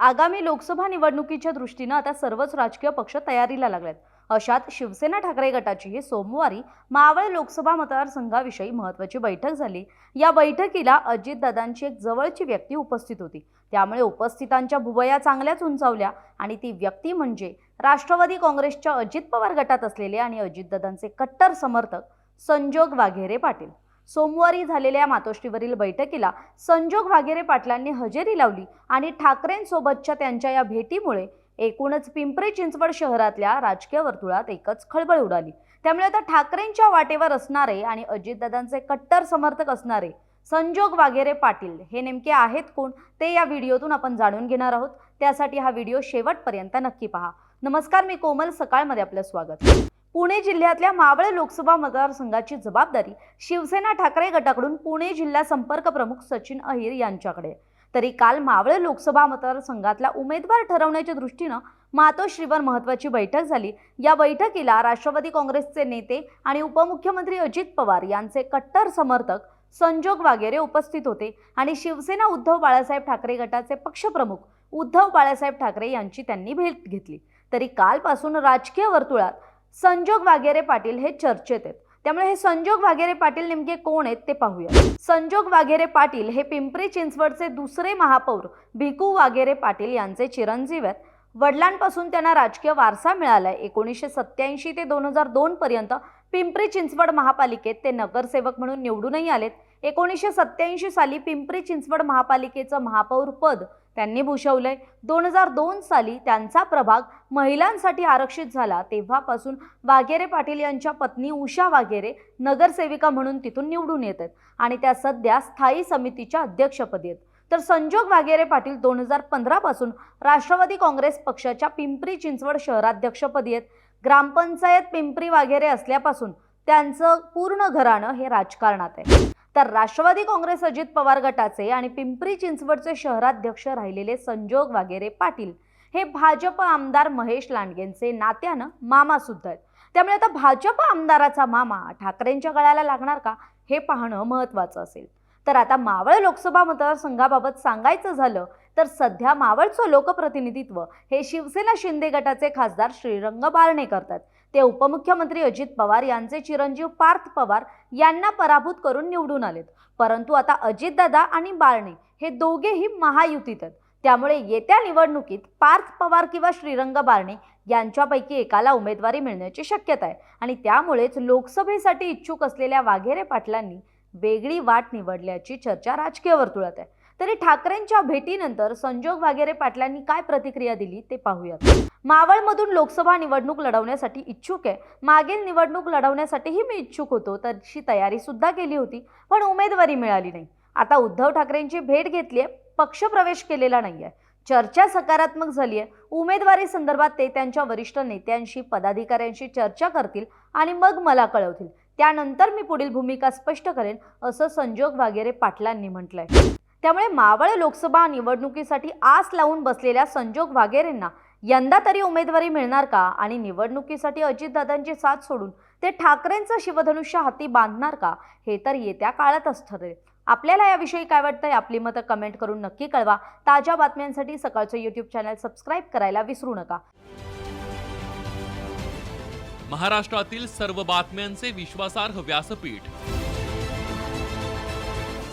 आगामी लोकसभा निवडणुकीच्या दृष्टीनं आता सर्वच राजकीय पक्ष तयारीला लागलेत. अशात शिवसेना ठाकरे गटाची सोमवारी मावळ लोकसभा मतदारसंघाविषयी महत्वाची बैठक झाली. या बैठकीला अजितदादांची एक जवळची व्यक्ती उपस्थित होती. त्यामुळे उपस्थितांच्या भुवया चांगल्याच उंचावल्या आणि ती व्यक्ती म्हणजे राष्ट्रवादी काँग्रेसच्या अजित पवार गटात असलेले आणि अजितदादांचे कट्टर समर्थक संजोग वाघेरे पाटील. सोमवारी झालेल्या मातोश्रीवरील बैठकीला संजोग वाघेरे पाटलांनी हजेरी लावली आणि ठाकरेंसोबतच्या त्यांच्या या भेटीमुळे एकूणच पिंपरी चिंचवड शहरातल्या राजकीय वर्तुळात एकच खळबळ उडाली. त्यामुळे आता ठाकरेंच्या वाटेवर असणारे आणि अजितदादांचे कट्टर समर्थक असणारे संजोग वाघेरे पाटील हे नेमके आहेत कोण ते या व्हिडिओतून आपण जाणून घेणार आहोत. त्यासाठी हा व्हिडिओ शेवटपर्यंत नक्की पहा. नमस्कार मी कोमल. सकाळमध्ये आपलं स्वागत. पुणे जिल्ह्यातल्या मावळ लोकसभा मतदारसंघाची जबाबदारी शिवसेना ठाकरे गटाकडून पुणे जिल्हा संपर्क प्रमुख सचिन अहिर यांच्याकडे. तरी काल मावळ लोकसभा मतदारसंघातला उमेदवार ठरवण्याच्या दृष्टीनं मातोश्रीवर महत्वाची बैठक झाली. या बैठकीला राष्ट्रवादी काँग्रेसचे नेते आणि उपमुख्यमंत्री अजित पवार यांचे कट्टर समर्थक संजोग वागेरे उपस्थित होते आणि शिवसेना उद्धव बाळासाहेब ठाकरे गटाचे पक्षप्रमुख उद्धव बाळासाहेब ठाकरे यांची त्यांनी भेट घेतली. तरी कालपासून राजकीय वर्तुळात संजोग वागेरे पाटील हे चर्चेत आहेत. त्यामुळे हे संजोग वागेरे पाटील नेमके कोण आहेत ते पाहूया. संजोग वागेरे पाटील हे पिंपरी चिंचवडचे दुसरे महापौर भिकू वागेरे पाटील यांचे चिरंजीव आहेत. वडिलांपासून त्यांना राजकीय वारसा मिळालाय. एकोणीसशे सत्याऐंशी ते दोन हजार दोन पर्यंत पिंपरी चिंचवड महापालिकेत ते नगरसेवक म्हणून निवडूनही आलेत. एकोणीसशे सत्याऐंशी साली पिंपरी चिंचवड महापालिकेचं महापौर पद त्यांनी भूषवलंय. दोन हजार दोन साली त्यांचा प्रभाग महिलांसाठी आरक्षित झाला. तेव्हापासून वाघेरे पाटील यांच्या पत्नी उषा वाघेरे नगरसेविका म्हणून तिथून निवडून येत आहेत आणि त्या सध्या स्थायी समितीच्या अध्यक्षपदी आहेत. तर संजोग वाघेरे पाटील दोन हजार पंधरापासून राष्ट्रवादी काँग्रेस पक्षाच्या पिंपरी चिंचवड शहराध्यक्षपदी आहेत. ग्रामपंचायत पिंपरी वाघेरे असल्यापासून त्यांचं पूर्ण घराणं हे राजकारणात आहे. तर राष्ट्रवादी काँग्रेस अजित पवार गटाचे आणि पिंपरी चिंचवडचे शहराध्यक्ष राहिलेले संजोग वागेरे पाटील हे भाजप आमदार महेश लांडगेंचे नात्यानं मामा सुद्धा आहेत. त्यामुळे आता भाजप आमदाराचा मामा ठाकरेंच्या गळ्याला लागणार का? हे पाहणं महत्त्वाचं असेल. तर आता मावळ लोकसभा मतदारसंघाबाबत सांगायचं झालं तर सध्या मावळचं लोकप्रतिनिधित्व हे शिवसेना शिंदे गटाचे खासदार श्रीरंग बारणे करतात. ते उपमुख्यमंत्री अजित पवार यांचे चिरंजीव पार्थ पवार यांना पराभूत करून निवडून आलेत. परंतु आता अजितदादा आणि बारणे हे दोघेही महायुतीत आहेत. त्यामुळे येत्या निवडणुकीत पार्थ पवार किंवा श्रीरंग बारणे यांच्यापैकी एकाला उमेदवारी मिळण्याची शक्यता आहे. आणि त्यामुळेच लोकसभेसाठी इच्छुक असलेल्या वाघेरे पाटलांनी वेगळी वाट निवडल्याची चर्चा राजकीय वर्तुळात आहे. तरी ठाकरेंच्या भेटीनंतर संजोग वाघेरे पाटलांनी काय प्रतिक्रिया दिली ते पाहूयात. मावळमधून लोकसभा निवडणूक लढवण्यासाठी इच्छुक आहे. मागील निवडणूक लढवण्यासाठीही मी इच्छुक होतो. तशी तयारी सुद्धा केली होती पण उमेदवारी मिळाली नाही. आता उद्धव ठाकरेंची भेट घेतली आहे पक्षप्रवेश केलेला नाही आहे चर्चा सकारात्मक झाली आहे. उमेदवारी संदर्भात ते त्यांच्या वरिष्ठ नेत्यांशी पदाधिकाऱ्यांशी चर्चा करतील आणि मग मला कळवतील. त्यानंतर मी पुढील भूमिका स्पष्ट करेन असं संजोग वागेरे पाटलांनी म्हटलंय. त्यामुळे मावळ लोकसभा निवडणुकीसाठी आस लावून बसलेल्या संजोग वागेरेंना यंदा तरी उमेदवारी मिळणार का? आणि निवडणुकीसाठी अजितदादांची साथ सोडून ते ठाकरेंचं शिवधनुष्य हाती बांधणार का? हे तर येत्या काळातच ठरेल आपल्याला याविषयी काय वाटतंय? आपली मतं कमेंट करून नक्की कळवा. ताज्या बातम्यांसाठी सकाळचं यूट्यूब चॅनल सबस्क्राईब करायला विसरू नका. महाराष्ट्रातील सर्व बातम्यांचे विश्वासार्ह व्यासपीठ